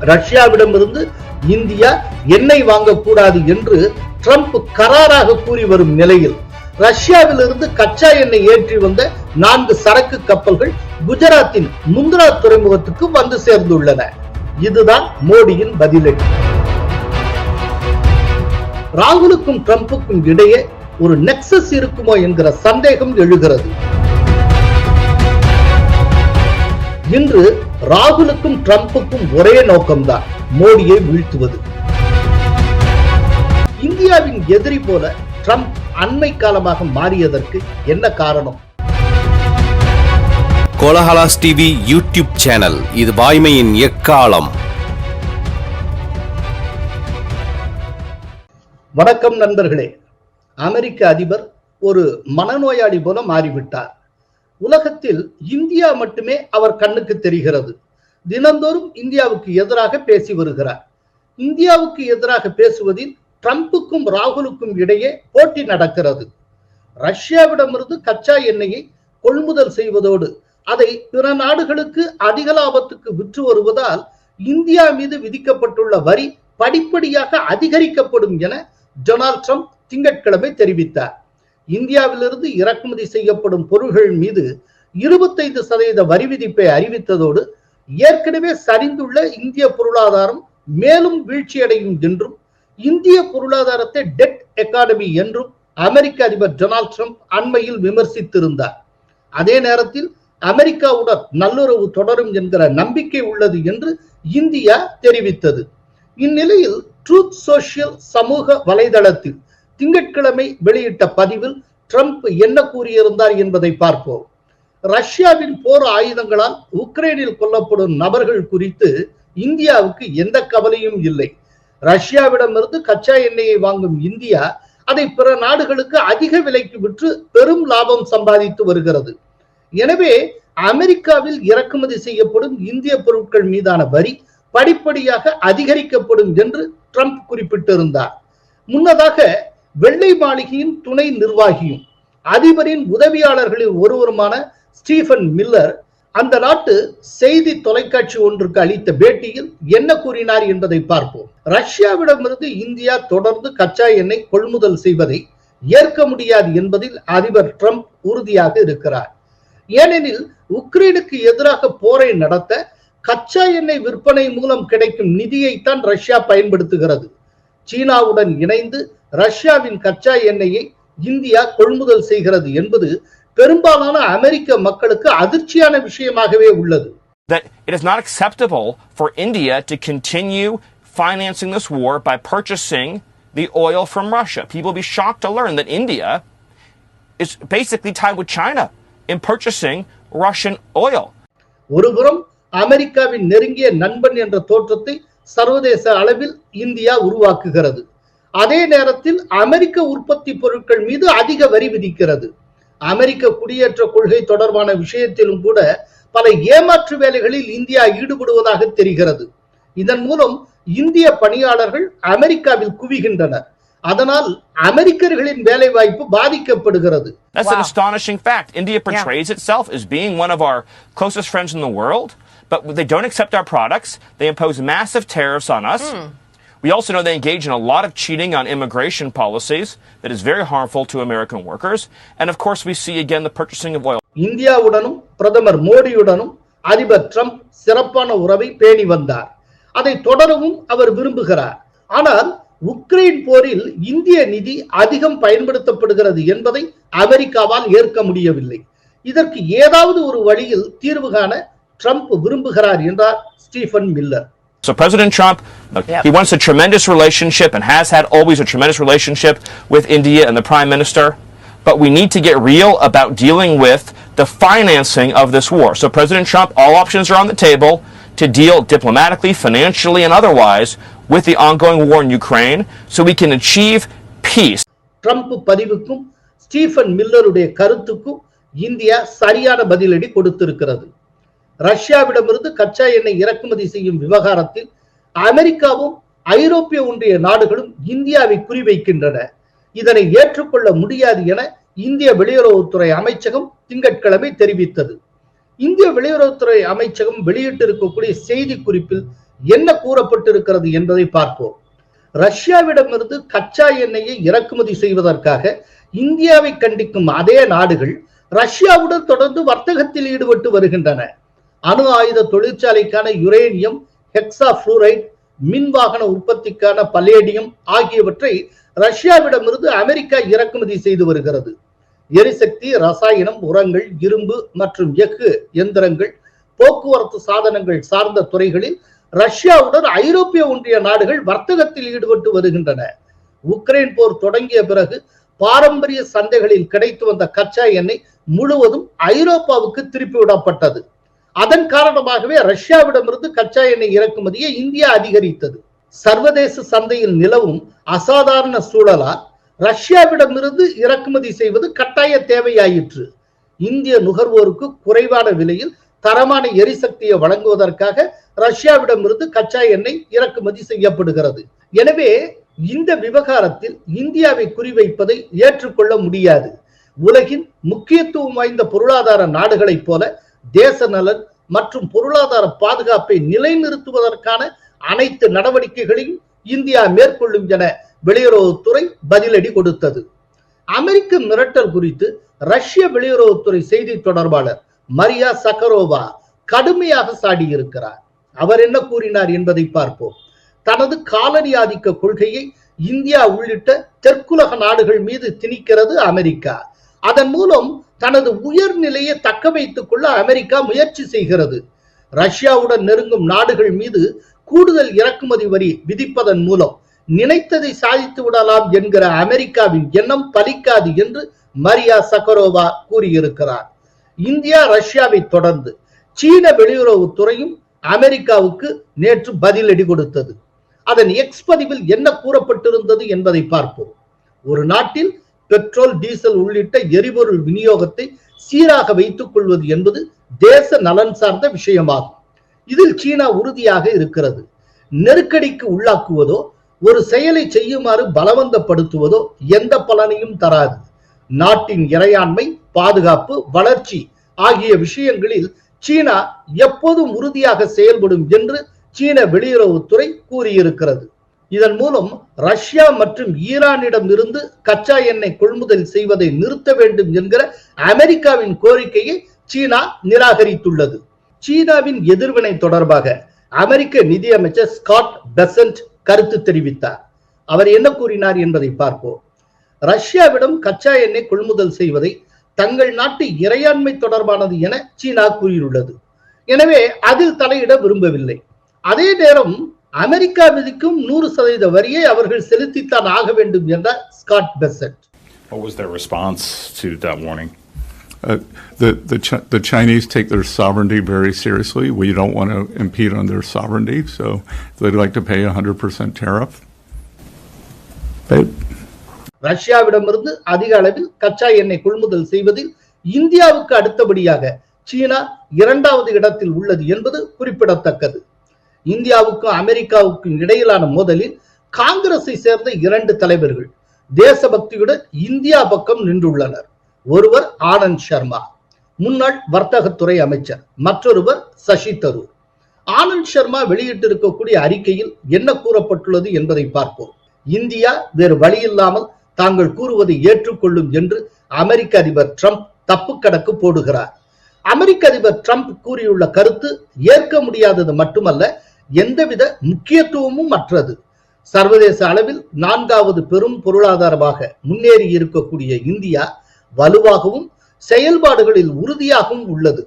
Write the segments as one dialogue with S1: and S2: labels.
S1: ரஷ்யாவிடமிருந்து India எண்ணெய் வாங்கக்கூடாது என்று ட்ரம்ப் கராராக கூறி வரும் நிலையில் ரஷ்யாவிலிருந்து கச்சா எண்ணெய் ஏற்றி வந்த நான்கு சரக்கு கப்பல்கள் குஜராத்தின் முந்திரா துறைமுகத்துக்கு வந்து சேர்ந்துள்ளன. இதுதான் மோடியின் பதிலடி. ராகுலுக்கும் ட்ரம்புக்கும் இடையே ஒரு நெக்சஸ் இருக்குமோ என்கிற சந்தேகம் எழுகிறது. இன்று ராகுலுக்கும் ட்ரம்புக்கும் ஒரே நோக்கம்தான். மோடியை வீழ்த்துவது. இந்தியாவின் எதிரி போல ட்ரம்ப் அண்மை காலமாக மாறியதற்கு என்ன காரணம்?
S2: Kolahalas TV YouTube channel. இது வாய்மையின் எக்காலம்.
S1: வணக்கம் நண்பர்களே. அமெரிக்க அதிபர் ஒரு மனநோயாளி போல மாறிவிட்டார். உலகத்தில் இந்தியா மட்டுமே அவர் கண்ணுக்கு தெரிகிறது. தினந்தோறும் இந்தியாவுக்கு எதிராக பேசி வருகிறார். இந்தியாவுக்கு எதிராக பேசுவதில் ட்ரம்புக்கும் ராகுலுக்கும் இடையே போட்டி நடக்கிறது. ரஷ்யாவிடமிருந்து கச்சா எண்ணெயை கொள்முதல் செய்வதோடு அதை பிற நாடுகளுக்கு அதிக லாபத்துக்கு விற்று வருவதால் இந்தியா மீது விதிக்கப்பட்டுள்ள வரி படிப்படியாக அதிகரிக்கப்படும் என டொனால்ட் ட்ரம்ப் திங்கட்கிழமை தெரிவித்தார். இந்தியாவிலிருந்து இறக்குமதி செய்யப்படும் பொருள்கள் மீது இருபத்தைந்து சதவீத வரி விதிப்பை அறிவித்ததோடு ஏற்கனவே சரிந்துள்ள இந்திய பொருளாதாரம் மேலும் வீழ்ச்சியடையும் என்றும் இந்திய பொருளாதாரத்தை டெட் எக்கானமி என்றும் அமெரிக்க அதிபர் டொனால்ட் ட்ரம்ப் அண்மையில் விமர்சித்திருந்தார். அதே நேரத்தில் அமெரிக்காவுடன் நல்லுறவு தொடரும் என்கிற நம்பிக்கை உள்ளது என்று இந்தியா தெரிவித்தது. இந்நிலையில் ட்ரூத் சோசியல் சமூக வலைதளத்தில் திங்கட்கிழமை வெளியிட்ட பதிவில் ட்ரம்ப் என்ன கூறியிருந்தார் என்பதை பார்ப்போம். ரஷ்யாவின் போர் ஆயுதங்களால் உக்ரைனில் கொல்லப்படும் நபர்கள் குறித்து இந்தியாவுக்கு எந்த கவலையும் இல்லை. ரஷ்யாவிடமிருந்து கச்சா எண்ணெயை வாங்கும் இந்தியா அதை பிற நாடுகளுக்கு அதிக விலைக்கு விற்று பெரும் லாபம் சம்பாதித்து வருகிறது. எனவே அமெரிக்காவில் இறக்குமதி செய்யப்படும் இந்திய பொருட்கள் மீதான வரி படிப்படியாக அதிகரிக்கப்படும் என்று ட்ரம்ப் குறிப்பிட்டிருந்தார். முன்னதாக வெள்ளை மாளிகையின் துணை நிர்வாகியும் அதிபரின் உதவியாளர்களில் ஒருவருமான ஸ்டீஃபன் மில்லர் அந்த நாட்டு செய்தி தொலைக்காட்சி ஒன்றுக்கு அளித்த பேட்டியில் என்ன கூறினார் என்பதை பார்ப்போம். ரஷ்யாவிடமிருந்து இந்தியா தொடர்ந்து கச்சா எண்ணெய் கொள்முதல் செய்வதை ஏற்க முடியாது என்பதில் அதிபர் ட்ரம்ப் உறுதியாக இருக்கிறார். ஏனெனில் உக்ரைனுக்கு எதிராக போரை நடத்த கச்சா எண்ணெய் விற்பனை மூலம் கிடைக்கும் நிதியைத்தான் ரஷ்யா பயன்படுத்துகிறது. சீனாவுடன் இணைந்து ரஷ்யாவின் கச்சா எண்ணெயை இந்தியா கொள்முதல் செய்கிறது என்பது பெரும்பாலான அமெரிக்க மக்களுக்கு அதிர்ச்சியான விஷயமாகவே உள்ளது
S3: that it is not acceptable for India to continue financing this war by purchasing the oil from Russia. People will be shocked to learn that India is basically tied with China in purchasing Russian oil.
S1: ஒருபுறம் அமெரிக்காவின் நெருங்கிய நண்பன் என்ற தோற்றத்தை சர்வதேச அளவில் India உருவாக்குகிறது. அதே நேரத்தில் அமெரிக்க உற்பத்தி பொருட்கள் மீது அதிக வரி விதிக்கிறது. அமெரிக்க குடியேற்ற கொள்கை தொடர்பான விஷயத்திலும் கூட பல ஏமாற்று வேலைகளில் இந்தியா ஈடுபடுவதாக தெரிகிறது. இதன் மூலம் இந்திய பணியாளர்கள் அமெரிக்காவில் குவிகின்றனர். அதனால் அமெரிக்கர்களின் வேலை வாய்ப்பு பாதிக்கப்படுகிறது.
S3: That's an astonishing fact. India portrays itself as being one of our closest friends in the world, but they don't accept our products. They impose massive tariffs on us. We also know they engage in a lot of cheating on immigration policies that is very harmful to American workers. And of course, we see again the purchasing of oil.
S1: இந்தியாவுடனும் பிரதமர் மோடியுடனும் அதிபர் Trump சிறப்பான உறவை பேணி வந்தார் அதை தொடரவும் அவர் விரும்புகிறார் ஆனால் உக்ரைன் போரில் இந்திய நிதி அதிகம் பயன்படுத்தப்படுகிறது என்பதை அமெரிக்காவால் ஏற்க முடியவில்லை இதற்கு ஏதாவது ஒரு வழியில் தீர்வு காண ட்ரம்ப் விரும்புகிறார் என்றார் Stephen Miller
S3: So President Trump, look,
S4: Yep.
S3: he wants a tremendous relationship and has had always a tremendous relationship with India and the Prime Minister. But we need to get real about dealing with the financing of this war. So President Trump, all options are on the table to deal diplomatically, financially, and otherwise with the ongoing war in Ukraine so we can achieve peace.
S1: Trump பதிவுக்கும் Stephen மில்லருடைய கருத்துக்கும் India சரியான பதிலடி கொடுத்திருக்கிறது ரஷ்யாவிடமிருந்து கச்சா எண்ணெய் இறக்குமதி செய்யும் விவகாரத்தில் அமெரிக்காவும் ஐரோப்பிய ஒன்றிய நாடுகளும் இந்தியாவை குறிவைக்கின்றன. இதனை ஏற்றுக்கொள்ள முடியாது என இந்திய வெளியுறவுத்துறை அமைச்சகம் திங்கட்கிழமை தெரிவித்தது. இந்திய வெளியுறவுத்துறை அமைச்சகம் வெளியிட்டிருக்கக்கூடிய செய்தி குறிப்பில் என்ன கூறப்பட்டிருக்கிறது என்பதை பார்ப்போம். ரஷ்யாவிடமிருந்து கச்சா எண்ணெயை இறக்குமதி செய்வதற்காக இந்தியாவை கண்டிக்கும் அதே நாடுகள் ரஷ்யாவுடன் தொடர்ந்து வர்த்தகத்தில் ஈடுபட்டு வருகின்றன. அணு ஆயுத தொழிற்சாலைக்கான யுரேனியம் ஹெக்ஸா புளூரைட் மின் வாகன உற்பத்திக்கான பலேடியம் ஆகியவற்றை ரஷ்யாவிடமிருந்து அமெரிக்கா இறக்குமதி செய்து வருகிறது. எரிசக்தி ரசாயனம் உரங்கள் இரும்பு மற்றும் எஃகு எந்திரங்கள் போக்குவரத்து சாதனங்கள் சார்ந்த துறைகளில் ரஷ்யாவுடன் ஐரோப்பிய ஒன்றிய நாடுகள் வர்த்தகத்தில் ஈடுபட்டு வருகின்றன. உக்ரைன் போர் தொடங்கிய பிறகு பாரம்பரிய சந்தைகளில் கிடைத்து வந்த கச்சா எண்ணெய் முழுவதும் ஐரோப்பாவுக்கு திருப்பிவிடப்பட்டது அதன் காரணமாகவே ரஷ்யாவிடமிருந்து கச்சா எண்ணெய் இறக்குமதியை இந்தியா அதிகரித்தது. சர்வதேச சந்தையில் நிலவும் அசாதாரண சூழலால் ரஷ்யாவிடமிருந்து இறக்குமதி செய்வது கட்டாய தேவையாயிற்று. இந்திய நுகர்வோருக்கு குறைவான விலையில் தரமான எரிசக்தியை வழங்குவதற்காக ரஷ்யாவிடமிருந்து கச்சா எண்ணெய் இறக்குமதி செய்யப்படுகிறது. எனவே இந்த விவகாரத்தில் இந்தியாவை குறிவைப்பதை ஏற்றுக்கொள்ள முடியாது. உலகின் முக்கியத்துவம் வாய்ந்த பொருளாதார நாடுகளைப் போல தேச நலன் மற்றும் பொருளாதார பாதுகாப்பை நிலைநிறுத்துவதற்கான அனைத்து நடவடிக்கைகளையும் இந்தியா மேற்கொள்ளும் என வெளியுறவுத்துறை பதிலடி கொடுத்தது. அமெரிக்க மிரட்டல் குறித்து ரஷ்ய வெளியுறவுத்துறை செய்தி தொடர்பாளர் மரியா சக்கரோவா கடுமையாக சாடியிருக்கிறார். அவர் என்ன கூறினார் என்பதை பார்ப்போம். தனது காலனி ஆதிக்க கொள்கையை இந்தியா உள்ளிட்ட தெற்குலக நாடுகள் மீது திணிக்கிறது அமெரிக்கா. அதன் மூலம் தனது உயர்நிலையை தக்க வைத்துக் கொள்ள அமெரிக்கா முயற்சி செய்கிறது. ரஷ்யாவுடன் நெருங்கும் நாடுகள் மீது கூடுதல் இறக்குமதி வரி விதிப்பதன் மூலம் நினைத்ததை சாதித்து விடலாம் என்கிற அமெரிக்காவின் எண்ணம் பலிக்காது என்று மரியா சக்கரோவா கூறியிருக்கிறார். இந்தியா ரஷ்யாவை தொடர்ந்து சீன வெளியுறவுத்துறையும் அமெரிக்காவுக்கு நேற்று பதிலடி கொடுத்தது. அதன் எக்ஸ் பதிவில் என்ன கூறப்பட்டிருந்தது என்பதை பார்ப்போம். ஒரு நாட்டில் பெட்ரோல் டீசல் உள்ளிட்ட எரிபொருள் விநியோகத்தை சீராக வைத்துக் கொள்வது என்பது தேச நலன் சார்ந்த விஷயமாகும். இதில் சீனா உறுதியாக இருக்கிறது. நெருக்கடிக்கு உள்ளாக்குவதோ ஒரு செயலை செய்யுமாறு பலவந்தப்படுத்துவதோ எந்த பலனையும் தராது. நாட்டின் இறையாண்மை பாதுகாப்பு வளர்ச்சி ஆகிய விஷயங்களில் சீனா எப்போதும் உறுதியாக செயல்படும் என்று சீன வெளியுறவுத்துறை கூறியிருக்கிறது. இதன் மூலம் ரஷ்யா மற்றும் ஈரானிடம் இருந்து கச்சா எண்ணெய் கொள்முதல் செய்வதை நிறுத்த வேண்டும் என்கிற அமெரிக்காவின் கோரிக்கையை சீனா நிராகரித்துள்ளது. சீனாவின் எதிர்வினை தொடர்பாக அமெரிக்க நிதியமைச்சர் ஸ்காட் பெசன்ட் கருத்து தெரிவித்தார். அவர் என்ன கூறினார் என்பதை பார்ப்போம். ரஷ்யாவிடம் கச்சா எண்ணெய் கொள்முதல் செய்வதை தங்கள் நாட்டு இறையாண்மை தொடர்பானது என சீனா கூறியுள்ளது. எனவே அதில் தலையிட விரும்பவில்லை. அதே நேரம் அமெரிக்கா விதிக்கும் நூறு சதவீத வரியை அவர்கள் செலுத்தித்தான் ஆக வேண்டும் என்றார் Scott Bessent
S4: What was their response to that warning?
S5: Uh, the, the, Ch- the Chinese take their sovereignty very seriously. We don't want to impede on their sovereignty, so they'd like to pay a 100% tariff. They,
S1: ரஷ்யாவிடமிருந்து அதிக அளவில் கச்சா எண்ணெய் கொள்முதல் செய்வதில் இந்தியாவுக்கு அடுத்தபடியாக சீனா இரண்டாவது இடத்தில் உள்ளது என்பது குறிப்பிடத்தக்கது இந்தியாவுக்கும் அமெரிக்காவுக்கும் இடையிலான மோதலில் காங்கிரஸை சேர்ந்த இரண்டு தலைவர்கள் தேசபக்தியுடன் இந்தியா பக்கம் நின்றுள்ளனர். ஒருவர் ஆனந்த் சர்மா முன்னாள் வர்த்தகத்துறை அமைச்சர் மற்றொருவர் சசி தரூர். ஆனந்த் சர்மா வெளியிட்டிருக்கக்கூடிய அறிக்கையில் என்ன கூறப்பட்டுள்ளது என்பதை பார்ப்போம். இந்தியா வேறு வழியில்லாமல் தாங்கள் கூறுவதை ஏற்றுக்கொள்ளும் என்று அமெரிக்க அதிபர் ட்ரம்ப் தப்பு கணக்கு போடுகிறார். அமெரிக்க அதிபர் ட்ரம்ப் கூறியுள்ள கருத்து ஏற்க முடியாதது மட்டுமல்ல எந்தவித முக்கியத்துவமும் அற்றது சர்வதேச அளவில் நான்காவது பெரும் பொருளாதாரமாக முன்னேறி இருக்கக்கூடிய இந்தியா வலுவாகவும் செயல்பாடுகளில் உறுதியாகவும் உள்ளது.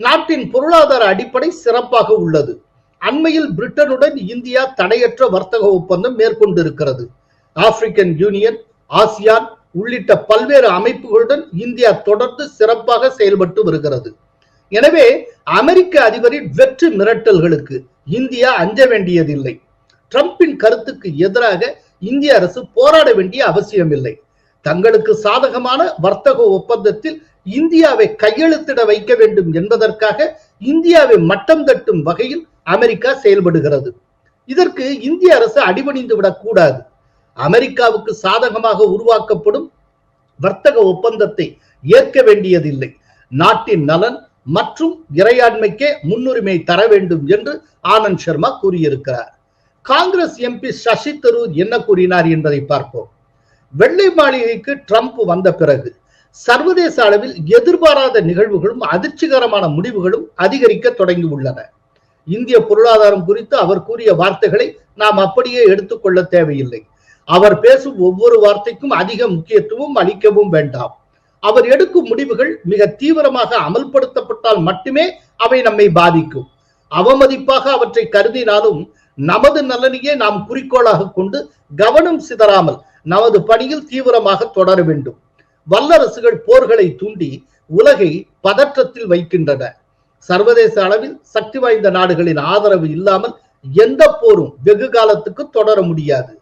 S1: நாட்டின் பொருளாதார அடிப்படை சிறப்பாக உள்ளது. அண்மையில் பிரிட்டனுடன் இந்தியா தடையற்ற வர்த்தக ஒப்பந்தம் மேற்கொண்டிருக்கிறது. ஆப்பிரிக்கன் யூனியன் ஆசியான் உள்ளிட்ட பல்வேறு அமைப்புகளுடன் இந்தியா தொடர்ந்து சிறப்பாக செயல்பட்டு வருகிறது. எனவே அமெரிக்க அதிபரின் வெற்று மிரட்டல்களுக்கு இந்தியா அஞ்ச வேண்டியதில்லை. டிரம்பின் கருத்துக்கு எதிராக இந்திய அரசு போராட வேண்டிய அவசியம் இல்லை தங்களுக்கு சாதகமான வர்த்தக ஒப்பந்தத்தில் இந்தியாவை கையெழுத்திட வைக்க வேண்டும் என்பதற்காக இந்தியாவை மட்டம் தட்டும் வகையில் அமெரிக்கா செயல்படுகிறது. இதற்கு இந்திய அரசு அடிபணிந்து விடக்கூடாது. அமெரிக்காவுக்கு சாதகமாக உருவாக்கப்படும் வர்த்தக ஒப்பந்தத்தை ஏற்க வேண்டியதில்லை. நாட்டின் நலன் மற்றும் இறையாண்மைக்கே முன்னுரிமை தர வேண்டும் என்று ஆனந்த் சர்மா கூறியிருக்கிறார். காங்கிரஸ் எம்பி சசி தரூர் என்ன கூறினார் என்பதை பார்ப்போம். வெள்ளை மாளிகைக்கு ட்ரம்ப் வந்த பிறகு சர்வதேச அளவில் எதிர்பாராத நிகழ்வுகளும் அதிர்ச்சிகரமான முடிவுகளும் அதிகரிக்க தொடங்கியுள்ளன. இந்திய பொருளாதாரம் குறித்து அவர் கூறிய வார்த்தைகளை நாம் அப்படியே எடுத்துக்கொள்ள தேவையில்லை. அவர் பேசும் ஒவ்வொரு வார்த்தைக்கும் அதிக முக்கியத்துவம் அளிக்கவும் வேண்டாம். அவர் எடுக்கும் முடிவுகள் மிக தீவிரமாக அமல்படுத்தப்பட்டால் மட்டுமே அவை நம்மை பாதிக்கும். அவமதிப்பாக அவற்றை கருதினாலும் நமது நலனையே நாம் குறிக்கோளாக கொண்டு கவனம் சிதறாமல் நமது பணியில் தீவிரமாக தொடர வேண்டும். வல்லரசுகள் போர்களை தூண்டி உலகை பதற்றத்தில் வைக்கின்றன. சர்வதேச அளவில் சக்தி வாய்ந்த நாடுகளின் ஆதரவு இல்லாமல் எந்த போரும் வெகு காலத்துக்கு தொடர முடியாது.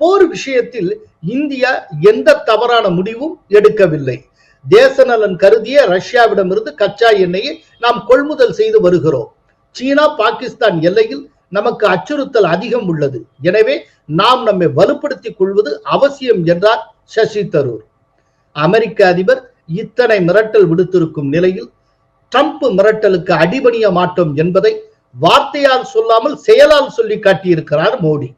S1: போர் விஷயத்தில் இந்தியா எந்த தவறான முடிவும் எடுக்கவில்லை. தேச நலன் கருதிய ரஷ்யாவிடமிருந்து கச்சா எண்ணெயை நாம் கொள்முதல் செய்து வருகிறோம். சீனா பாகிஸ்தான் எல்லையில் நமக்கு அச்சுறுத்தல் அதிகம் உள்ளது. எனவே நாம் நம்மை வலுப்படுத்திக் கொள்வது அவசியம் என்றார் சசி தரூர். அமெரிக்க அதிபர் இத்தனை மிரட்டல் விடுத்திருக்கும் நிலையில் ட்ரம்ப் மிரட்டலுக்கு அடிபணிய மாட்டோம் என்பதை வார்த்தையால் சொல்லாமல் செயலால் சொல்லி காட்டியிருக்கிறார் மோடி.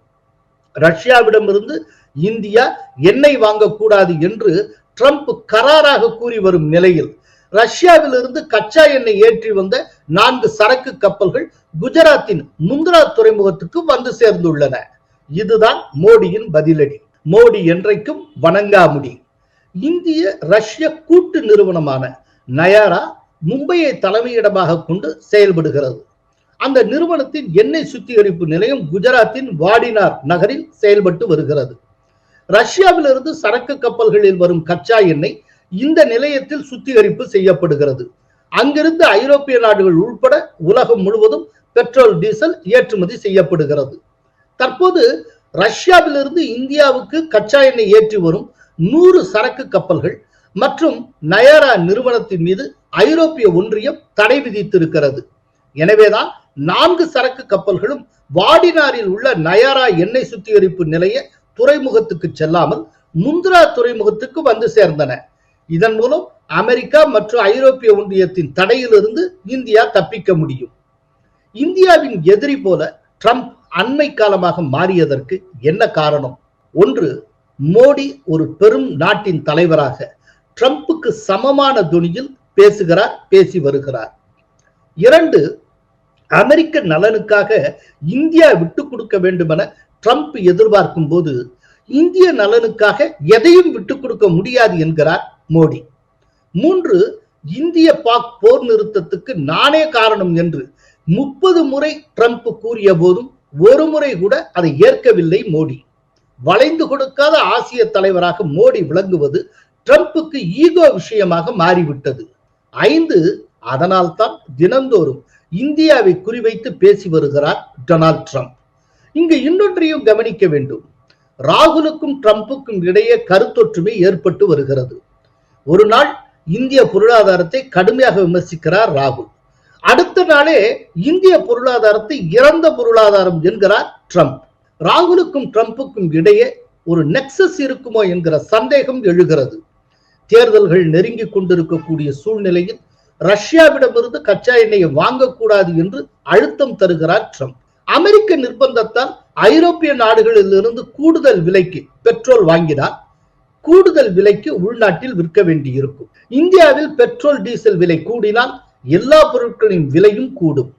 S1: ரஷ்யாவிடமிருந்து இந்தியா எண்ணெய் வாங்கக்கூடாது என்று ட்ரம்ப் கராராக கூறி வரும் நிலையில் ரஷ்யாவிலிருந்து கச்சா எண்ணெய் ஏற்றி வந்த நான்கு சரக்கு கப்பல்கள் குஜராத்தின் முந்திரா துறைமுகத்துக்கு வந்து சேர்ந்துள்ளன. இதுதான் மோடியின் பதிலடி. மோடி என்றைக்கும் வணங்காமுடி. இந்திய ரஷ்ய கூட்டு நிறுவனமான நயாரா மும்பையை தலைமையிடமாக கொண்டு செயல்படுகிறது. அந்த நிறுவனத்தின் எண்ணெய் சுத்திகரிப்பு நிலையம் குஜராத்தின் வாடினார் நகரில் செயல்பட்டு வருகிறது. ரஷ்யாவிலிருந்து சரக்கு கப்பல்களில் வரும் கச்சா எண்ணெய் இந்த நிலையத்தில் சுத்திகரிப்பு செய்யப்படுகிறது. அங்கிருந்து ஐரோப்பிய நாடுகள் உள்பட உலகம் முழுவதும் பெட்ரோல் டீசல் ஏற்றுமதி செய்யப்படுகிறது. தற்போது ரஷ்யாவிலிருந்து இந்தியாவுக்கு கச்சா எண்ணெய் ஏற்றி வரும் நூறு சரக்கு கப்பல்கள் மற்றும் நயாரா நிறுவனத்தின் மீது ஐரோப்பிய ஒன்றியம் தடை விதித்திருக்கிறது. எனவேதான் நான்கு சரக்கு கப்பல்களும் வாடினாரில் உள்ள நயாரா எண்ணெய் சுத்திகரிப்பு நிலைய துறைமுகத்துக்கு செல்லாமல் முந்த்ரா துறைமுகத்துக்கு வந்து சேர்ந்தன. இதன் மூலம் அமெரிக்கா மற்றும் ஐரோப்பிய ஒன்றியத்தின் தடையிலிருந்து இந்தியா தப்பிக்க முடியும். இந்தியாவின் எதிரி போல ட்ரம்ப் அண்மை காலமாக மாறியதற்கு என்ன காரணம்? ஒன்று மோடி ஒரு பெரும் நாட்டின் தலைவராக ட்ரம்ப்புக்கு சமமான துணியில் பேசுகிறார் பேசி வருகிறார். இரண்டு அமெரிக்க நலனுக்காக இந்தியா விட்டு கொடுக்க வேண்டும் என ட்ரம்ப் எதிர்பார்க்கும் போது இந்திய நலனுக்காக எதையும் விட்டு கொடுக்க முடியாது என்கிறார் மோடி. மூன்று இந்திய பாக் போர் நிறுத்தத்துக்கு நானே காரணம் என்று முப்பது முறை ட்ரம்ப் கூறிய போதும் ஒரு முறை கூட அதை ஏற்கவில்லை மோடி. வளைந்து கொடுக்காத ஆசிய தலைவராக மோடி விளங்குவது ட்ரம்புக்கு ஈகோ விஷயமாக மாறிவிட்டது. ஐந்து அதனால்தான் தினந்தோறும் இந்தியாவை குறிவைத்து பேசி வருகிறார் டொனால்ட் ட்ரம்ப். இங்கு இன்னொன்றையும் கவனிக்க வேண்டும். ராகுலுக்கும் ட்ரம்புக்கும் இடையே கருத்தொற்றுமை ஏற்பட்டு வருகிறது. ஒரு நாள் இந்திய பொருளாதாரத்தை கடுமையாக விமர்சிக்கிறார் ராகுல். அடுத்த நாளே இந்திய பொருளாதாரத்தை இறந்த பொருளாதாரம் என்கிறார் ட்ரம்ப். ராகுலுக்கும் ட்ரம்புக்கும் இடையே ஒரு நெக்சஸ் இருக்குமோ என்கிற சந்தேகம் எழுகிறது. தேர்தல்கள் நெருங்கி கொண்டிருக்கக்கூடிய சூழ்நிலையில் ரஷ்யாவிடமிருந்து கச்சா எண்ணெயை வாங்கக்கூடாது என்று அழுத்தம் தருகிறார் ட்ரம்ப். அமெரிக்க நிர்பந்தத்தால் ஐரோப்பிய நாடுகளில் இருந்து கூடுதல் விலைக்கு பெட்ரோல் வாங்கினால் கூடுதல் விலைக்கு உள்நாட்டில் விற்க வேண்டியிருக்கும். இந்தியாவில் பெட்ரோல் டீசல் விலை கூடினால் எல்லா பொருட்களின் விலையும் கூடும்.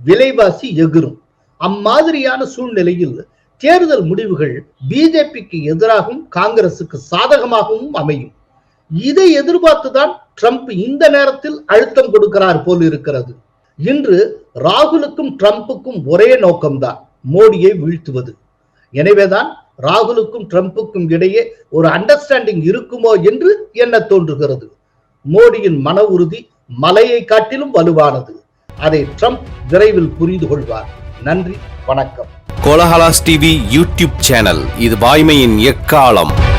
S1: விலைவாசி எகிரும் அம்மாதிரியான சூழ்நிலையில் தேர்தல் முடிவுகள் பிஜேபிக்கு எதிராகவும் காங்கிரசுக்கு சாதகமாகவும் அமையும். இதை எதிர்பார்த்துதான் ட்ரம்ப் இந்த நேரத்தில் அழுத்தம் கொடுக்கிறார் போல் இருக்கிறது இன்று ராகுலுக்கும் ட்ரம்புக்கும் ஒரே நோக்கம்தான் மோடியை வீழ்த்துவது. எனவேதான் ராகுலுக்கும் ட்ரம்புக்கும் இடையே ஒரு அண்டர்ஸ்டாண்டிங் இருக்குமோ என்று என்ன தோன்றுகிறது? மோடியின் மன உறுதி மலையை காட்டிலும் வலுவானது. அதை ட்ரம்ப் விரைவில் புரிந்து கொள்வார். நன்றி வணக்கம்.
S2: கோலஹலாஸ் டிவி யூடியூப் சேனல் இது வாய்மையின் எக்காலம்.